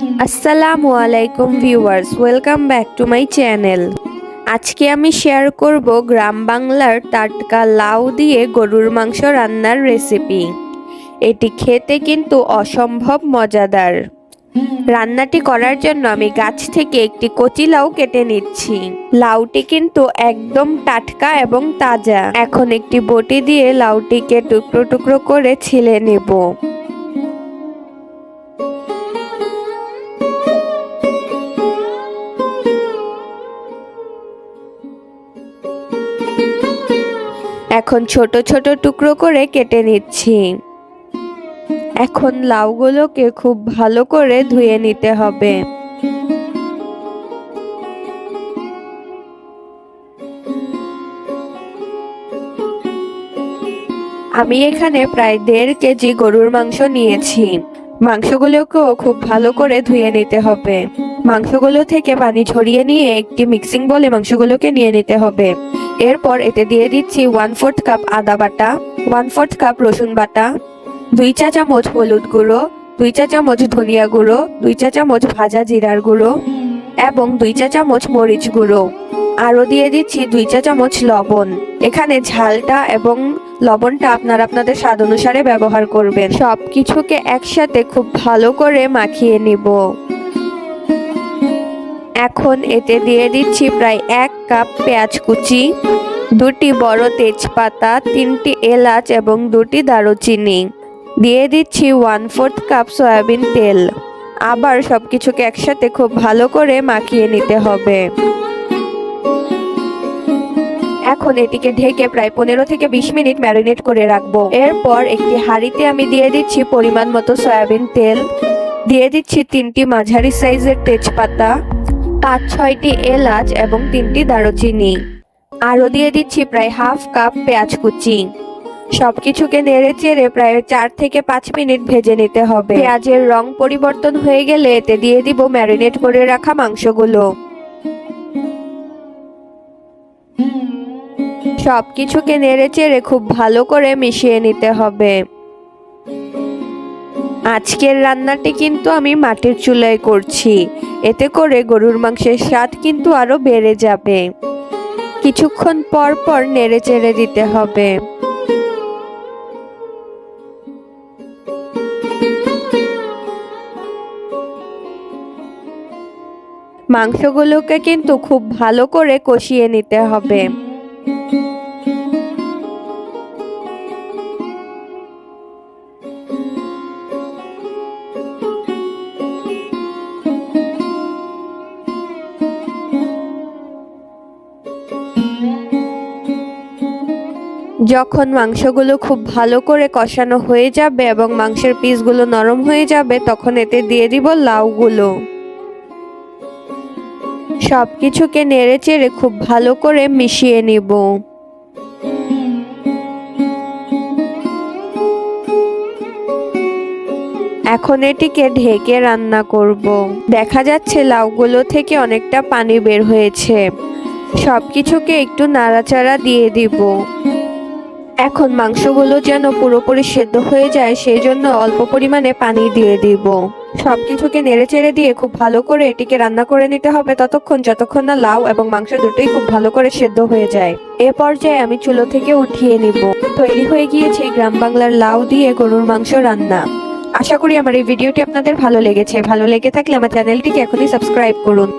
আসসালামু আলাইকুম viewers, welcome back to my channel. আজকে আমি শেয়ার করব গ্রাম বাংলার টাটকা লাউ দিয়ে গরুর মাংস রান্নার রেসিপি। এটি খেতে কিন্তু অসম্ভব মজাদার। রান্নাটি করার জন্য আমি গাছ থেকে একটি কচি লাউ কেটে নিচ্ছি। লাউটি কিন্তু একদম টাটকা এবং তাজা। এখন একটি বটি দিয়ে লাউটিকে টুকরো টুকরো করে ছিলে নেব। এখন ছোট ছোট টুকরো করে কেটে নিচ্ছি। এখন লাউগুলোকে খুব ভালো করে ধুয়ে নিতে হবে। আমি এখানে প্রায় দেড় কেজি গরুর মাংস নিয়েছি। মাংসগুলোকেও খুব ভালো করে ধুয়ে নিতে হবে। মাংসগুলো থেকে পানি ঝরিয়ে নিয়ে একটি মিক্সিং বলে মাংসগুলোকে নিয়ে নিতে হবে। এরপর এতে দিয়ে দিচ্ছি ওয়ান ফোর্থ কাপ আদা বাটা ওয়ান ফোর্থ কাপ রসুন বাটা, দুই চা চামচ হলুদ গুঁড়ো, দুই চা চামচ ধনিয়া গুঁড়ো, দুই চা চামচ ভাজা জিরার গুঁড়ো এবং দুই চা চামচ মরিচ গুঁড়ো। আরও দিয়ে দিচ্ছি দুই চা চামচ লবণ। এখানে ঝালটা এবং লবণটা আপনারা আপনাদের স্বাদ অনুসারে ব্যবহার করবেন। সব কিছুকে একসাথে খুব ভালো করে মাখিয়ে নিব। এখন এতে দিয়ে দিচ্ছি প্রায় এক কাপ পেঁয়াজ কুচি, দুটি বড় তেজপাতা, তিনটি এলাচ এবং দুটি দারুচিনি। দিয়ে দিচ্ছি ওয়ান ফোর্থ কাপ সয়াবিন তেল। আবার সব কিছুকে একসাথে খুব ভালো করে মাখিয়ে নিতে হবে। এখন এটিকে ঢেকে প্রায় পনেরো থেকে বিশ মিনিট ম্যারিনেট করে রাখব। এরপর একটি হাঁড়িতে আমি দিয়ে দিচ্ছি পরিমাণ মতো সয়াবিন তেল। দিয়ে দিচ্ছি তিনটি মাঝারি সাইজের তেজপাতা। পাঁচ, ছয়টি এলাচ এবং তিনটি দারুচিনি। আরও দিয়ে দিচ্ছি প্রায় হাফ কাপ পেঁয়াজ কুচি। সবকিছুকে নেড়ে চেড়ে প্রায় চার থেকে পাঁচ মিনিট ভেজে নিতে হবে। পেঁয়াজের রং পরিবর্তন হয়ে গেলে এতে দিয়ে দিব ম্যারিনেট করে রাখা মাংসগুলো। সব কিছুকে নেড়ে চেড়ে খুব ভালো করে মিশিয়ে নিতে হবে। আজকের রান্নাটি কিন্তু আমি মাটির চুলায় করছি। এতে করে গরুর মাংসের স্বাদ কিন্তু আরও বেড়ে যাবে। কিছুক্ষণ পর পর নেড়ে চেড়ে দিতে হবে। মাংসগুলোকে কিন্তু খুব ভালো করে কষিয়ে নিতে হবে। যখন মাংসগুলো খুব ভালো করে কষানো হয়ে যাবে এবং মাংসের পিসগুলো নরম হয়ে যাবে, তখন এতে দিয়ে দিব লাউগুলো। সব কিছুকে নেড়ে চেড়ে খুব ভালো করে মিশিয়ে নিব। এখন এটিকে ঢেকে রান্না করব। দেখা যাচ্ছে লাউগুলো থেকে অনেকটা পানি বের হয়েছে। সব কিছুকে একটু নাড়াচাড়া দিয়ে দিব। এখন মাংসগুলো যেন পুরোপুরি সেদ্ধ হয়ে যায় সেই জন্য অল্প পরিমাণে পানি দিয়ে দিব। সবকিছুকে নেড়ে চেড়ে দিয়ে খুব ভালো করে এটিকে রান্না করে নিতে হবে ততক্ষণ যতক্ষণ না লাউ এবং মাংস দুটোই খুব ভালো করে সেদ্ধ হয়ে যায়। এ পর্যায়ে আমি চুলো থেকে উঠিয়ে নিব। তৈরি হয়ে গিয়েছে গ্রাম বাংলার লাউ দিয়ে গরুর মাংস রান্না। আশা করি আমার এই ভিডিওটি আপনাদের ভালো লেগেছে। ভালো লেগে থাকলে আমার চ্যানেলটিকে এখনই সাবস্ক্রাইব করুন।